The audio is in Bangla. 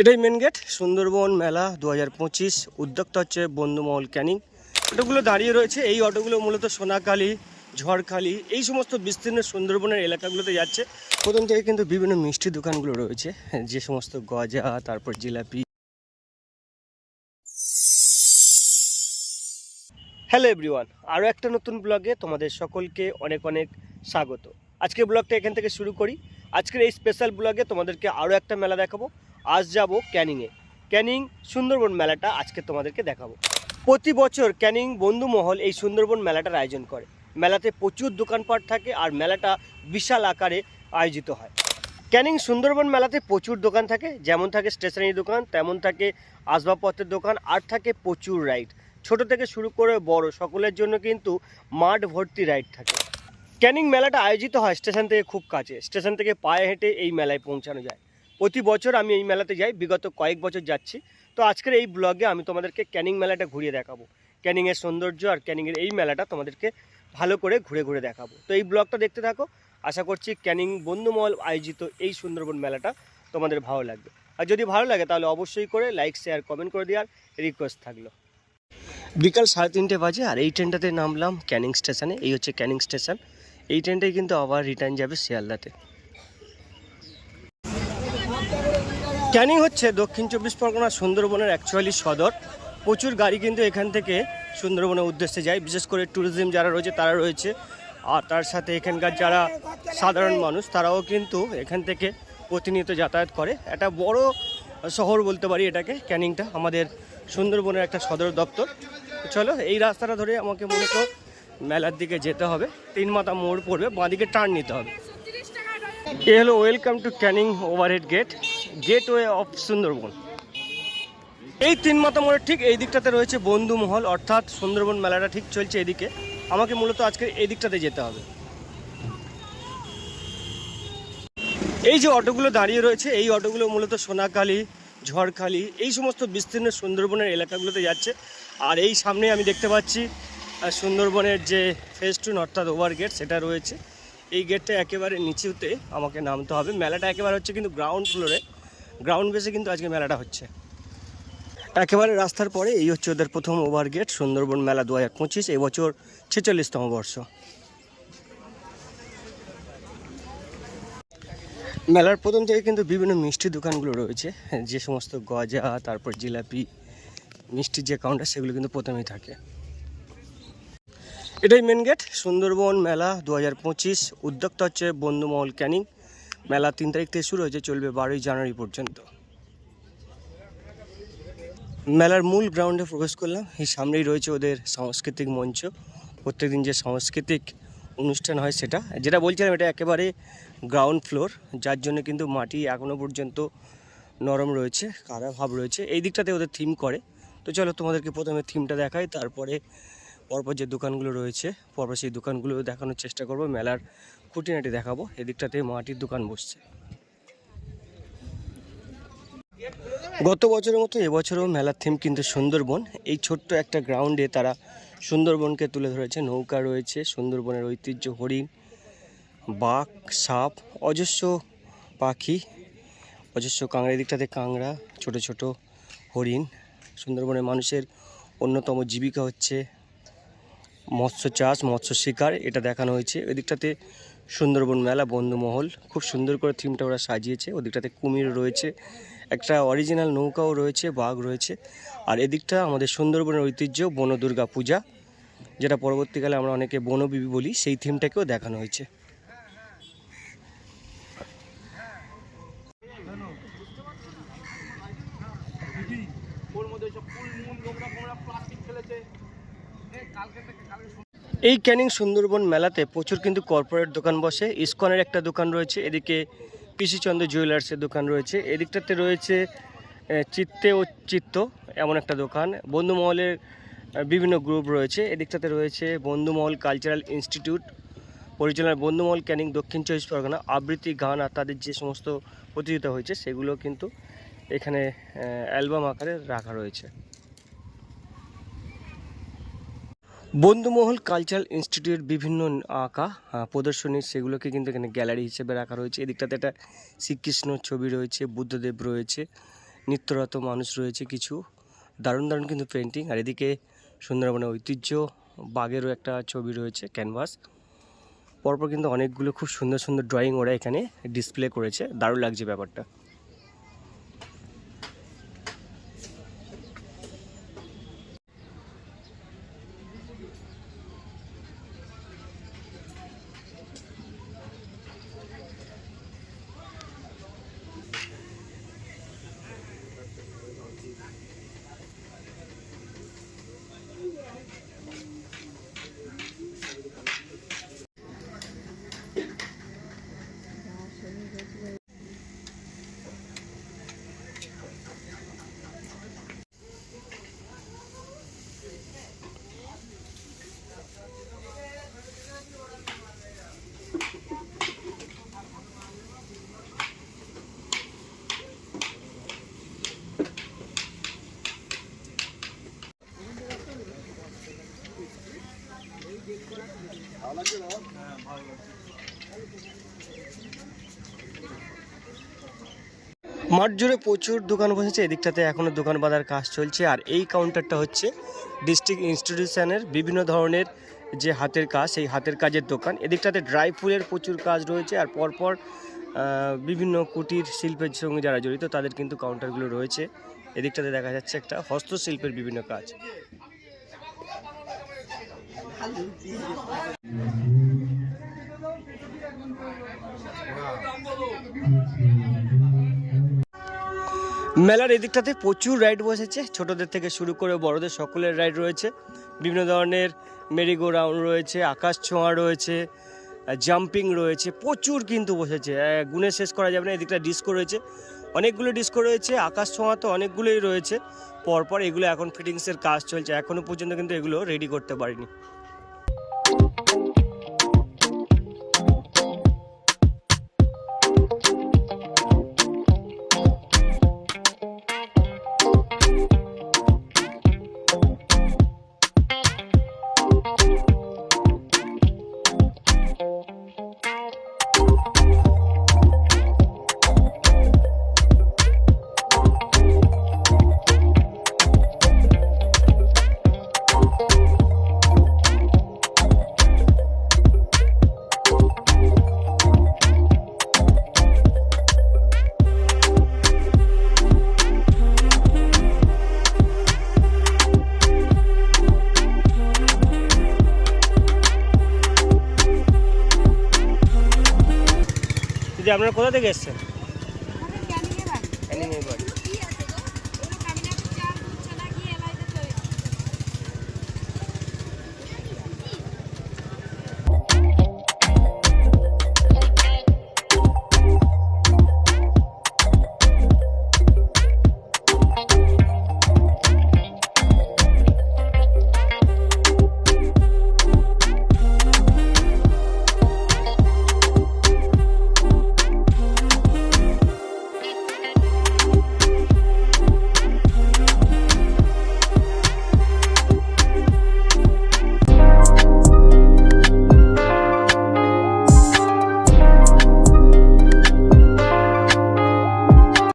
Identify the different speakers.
Speaker 1: এটাই মেন গেট সুন্দরবন মেলা দু হাজার পঁচিশ, উদ্যোক্তা হচ্ছে বন্ধুমহল ক্যানিং। অটোগুলো দাঁড়িয়ে রয়েছে, এই অটোগুলো মূলত সোনাখালি, ঝড়খালি, এই সমস্ত বিস্তীর্ণ সুন্দরবনের এলাকাগুলোতে যাচ্ছে। প্রথম থেকে কিন্তু বিভিন্ন মিষ্টি দোকানগুলো রয়েছে, যে সমস্ত গজা, তারপর জিলাপি। হ্যালো এভরিওয়ান আরও একটা নতুন ব্লগে তোমাদের সকলকে অনেক অনেক স্বাগত। আজকে ব্লগটা এখান থেকে শুরু করি। আজকের এই স্পেশাল ব্লগে তোমাদেরকে আরও একটা মেলা দেখাবো। আজ যাব ক্যানিংয়ে ক্যানিং সুন্দরবন মেলাটা আজকে তোমাদেরকে দেখাবো। প্রতি বছর ক্যানিং বন্ধুমহল এই সুন্দরবন মেলাটার আয়োজন করে। মেলাতে প্রচুর দোকানপাট থাকে আর মেলাটা বিশাল আকারে আয়োজিত হয়। ক্যানিং সুন্দরবন মেলাতে প্রচুর দোকান থাকে, যেমন থাকে স্টেশনারি দোকান, তেমন থাকে আসবাবপত্রের দোকান, আর থাকে প্রচুর রাইড। ছোট থেকে শুরু করে বড়, সকলের জন্য কিন্তু মাঠ ভর্তি রাইড থাকে। ক্যানিং মেলাটা আয়োজিত হয় স্টেশন থেকে খুব কাছে। স্টেশন থেকে পায়ে হেঁটে এই মেলায় পৌঁছানো যায়। প্রতি বছর আমি এই মেলাতে যাই, বিগত কয়েক বছর যাচ্ছি। তো আজকের এই ব্লগে আমি তোমাদেরকে ক্যানিং মেলাটা ঘুরিয়ে দেখাবো। ক্যানিংয়ের সৌন্দর্য আর ক্যানিংয়ের এই মেলাটা তোমাদেরকে ভালো করে ঘুরে ঘুরে দেখাবো। তো এই ব্লগটা দেখতে থাকো। আশা করছি ক্যানিং বন্ধুমহল আয়োজিত এই সুন্দরবন মেলাটা তোমাদের ভালো লাগবে। আর যদি ভালো লাগে তাহলে অবশ্যই করে লাইক শেয়ার কমেন্ট করে দেওয়ার রিকোয়েস্ট থাকল। বিকাল সাড়ে তিনটে বাজে আর এই ট্রেনটাতে নামলাম ক্যানিং স্টেশনে। এই হচ্ছে ক্যানিং স্টেশন। এই ট্রেনটাই কিন্তু আবার রিটার্ন যাবে শিয়ালদাতে। ক্যানিং হচ্ছে দক্ষিণ চব্বিশ পরগনা সুন্দরবনের অ্যাকচুয়ালি সদর। প্রচুর গাড়ি কিন্তু এখান থেকে সুন্দরবনের উদ্দেশ্যে যায়। বিশেষ করে ট্যুরিজম যারা রয়েছে, তারা রয়েছে। আর তার সাথে এখানকার যারা সাধারণ মানুষ, তারাও কিন্তু এখান থেকে প্রতিনিয়ত যাতায়াত করে। একটা বড় শহর বলতে পারি এটাকে ক্যানিংটা আমাদের সুন্দরবনের একটা সদর দপ্তর। চলো, এই রাস্তাটা ধরে আমাকে মনে মূলত মেলার দিকে যেতে হবে। তিন মাথা মোড় পড়বে, বাঁদিকে টার্ন নিতে হবে। এ হলো welcome to Canning overhead gate gateway of Sundarban. এই তিন মাথা মোড়ের ঠিক এই দিকটাতে রয়েছে বন্ধু মহল, অর্থাৎ সুন্দরবন মেলাটা ঠিক চলছে এদিকে। আমাকে মূলত আজকে এই দিকটাতে যেতে হবে। এই যে অটোগুলো দাঁড়িয়ে রয়েছে, এই অটোগুলো মূলত সোনাখালি, ঝড়খালি, এই সমস্ত বিস্তীর্ণ সুন্দরবনের এলাকাগুলোতে যাচ্ছে। আর এই সামনে আমি দেখতে পাচ্ছি সুন্দরবনের যে ফেস্টুন, অর্থাৎ ওভার গেট, সেটা রয়েছে। এই গেটটা একেবারে নিচুতে আমাকে নামতে হবে। মেলাটা একেবারে হচ্ছে কিন্তু গ্রাউন্ড ফ্লোরে গ্রাউন্ড বেসে কিন্তু আজকে মেলাটা হচ্ছে। একেবারে রাস্তার পরে এই হচ্ছে ওদের প্রথম ওভার গেট, সুন্দরবন মেলা দু হাজার পঁচিশ এবছর ছেচল্লিশতম বর্ষ। মেলার প্রথম থেকে কিন্তু বিভিন্ন মিষ্টি দোকানগুলো রয়েছে। যে সমস্ত গজা, তারপর জিলাপি মিষ্টির যে কাউন্টার সেগুলো কিন্তু প্রথমেই থাকে। এটাই মেন গেট সুন্দরবন মেলা দু হাজার পঁচিশ। উদ্যোক্তা হচ্ছে বন্ধুমহল ক্যানিং। মেলা তিন তারিখ থেকে শুরু হয়েছে, চলবে বারোই জানুয়ারি পর্যন্ত। মেলার মূল গ্রাউন্ডে প্রবেশ করলাম। এই সামনেই রয়েছে ওদের সাংস্কৃতিক মঞ্চ। প্রত্যেকদিন যে সাংস্কৃতিক অনুষ্ঠান হয় সেটা, যেটা বলছিলাম, এটা একেবারে গ্রাউন্ড ফ্লোর যার জন্য কিন্তু মাটি এখনও পর্যন্ত নরম রয়েছে, কাদা ভাব রয়েছে। এই দিকটাতে ওদের থিম করে। তো চলো তোমাদেরকে প্রথমে থিমটা দেখাই, তারপরে পরপর যে দোকানগুলো রয়েছে, পরপর সেই দোকানগুলো দেখানোর চেষ্টা করব। মেলার খুঁটিনাটি দেখাবো। এদিকটাতে মাটির দোকান বসছে। গত বছরের মতো এবছরও মেলার থিম কিন্তু সুন্দরবন। এই ছোট্ট একটা গ্রাউন্ডে তারা সুন্দরবনকে তুলে ধরেছে। নৌকা রয়েছে, সুন্দরবনের ঐতিহ্য, হরিণ, বাঘ, সাপ, অজস্র পাখি, অজস্র কাংড়া দিকটাতে কাংড়া ছোট ছোট হরিণ। সুন্দরবনের মানুষের অন্যতম জীবিকা হচ্ছে মৎস্য চাষ, মৎস্য শিকার, এটা দেখানো হয়েছে। ওই দিকটাতে সুন্দরবন মেলা বন্ধুমহল খুব সুন্দর করে থিমটা ওরা সাজিয়েছে। ওদিকটাতে কুমির রয়েছে, একটা অরিজিনাল নৌকাও রয়েছে, বাঘ রয়েছে। আর এদিকটা আমাদের সুন্দরবনের ঐতিহ্য, বনদুর্গা পূজা, যেটা পরবর্তীকালে আমরা অনেকে বনবিবি বলি, সেই থিমটাকেও দেখানো হয়েছে। এই ক্যানিং সুন্দরবন মেলাতে প্রচুর কিন্তু কর্পোরেট দোকান বসে। ইসকনের একটা দোকান রয়েছে, এদিকে পিসিচন্দ্র জুয়েলার্সের দোকান রয়েছে। এদিকটাতে রয়েছে চিত্তে ও চিত্ত এমন একটা দোকান। বন্ধুমহলের বিভিন্ন গ্রুপ রয়েছে। এদিকটাতে রয়েছে বন্ধুমহল কালচারাল ইনস্টিটিউট পরিচালনার বন্ধুমহল ক্যানিং, দক্ষিণ চব্বিশ পরগনা, আবৃত্তি, গান আর তাদের যে সমস্ত প্রতিযোগিতা হয়েছে, সেগুলো কিন্তু এখানে অ্যালবাম আকারে রাখা রয়েছে। বন্ধুমহল কালচারাল ইনস্টিটিউট বিভিন্ন আঁকা প্রদর্শনী, সেগুলোকে কিন্তু এখানে গ্যালারি হিসেবে রাখা রয়েছে। এদিকটাতে একটা শ্রীকৃষ্ণ ছবি রয়েছে, বুদ্ধদেব রয়েছে, নিত্যরত মানুষ রয়েছে, কিছু দারুণ দারুণ কিন্তু পেন্টিং আর এদিকে সুন্দরবনের ঐতিহ্য বাঘেরও একটা ছবি রয়েছে, ক্যানভাস। পরপর কিন্তু অনেকগুলো খুব সুন্দর সুন্দর ড্রয়িং ওরা এখানে ডিসপ্লে করেছে। দারুণ লাগছে ব্যাপারটা। মাঠ জুড়ে প্রচুর দোকান বসেছে, এদিকটাতে এখনও দোকান বাঁধার কাজ চলছে, আর এই কাউন্টারটা হচ্ছে ডিস্ট্রিক্ট ইনস্টিটিউশনের বিভিন্ন ধরনের যে হাতের কাজ, সেই হাতের কাজের দোকান। এদিকটাতে ড্রাই ফুলের প্রচুর কাজ রয়েছে, আর পরপর বিভিন্ন কুটির শিল্পের সঙ্গে যারা জড়িত, তাদের কিন্তু কাউন্টারগুলো রয়েছে। এদিকটাতে দেখা যাচ্ছে একটা হস্তশিল্পের বিভিন্ন কাজ। মেলার এদিকটাতে প্রচুর রাইড বসেছে। ছোটদের থেকে শুরু করে বড়দের সকলের রাইড রয়েছে। বিভিন্ন ধরনের মেরিগো রাউন্ড রয়েছে, আকাশ ছোঁয়া রয়েছে, জাম্পিং রয়েছে, প্রচুর কিন্তু বসেছে। গুণে শেষ করা যাবে না, এদিকটা ডিস্কো রয়েছে। অনেকগুলো ডিস্কো রয়েছে, আকাশ ছোঁয়া তো অনেকগুলোই রয়েছে। পরপর এগুলো এখন ফিটিংসের কাজ চলছে এখনও পর্যন্ত কিন্তু এগুলো রেডি করতে পারিনি। দিদি আপনারা কোথা থেকে এসছেন?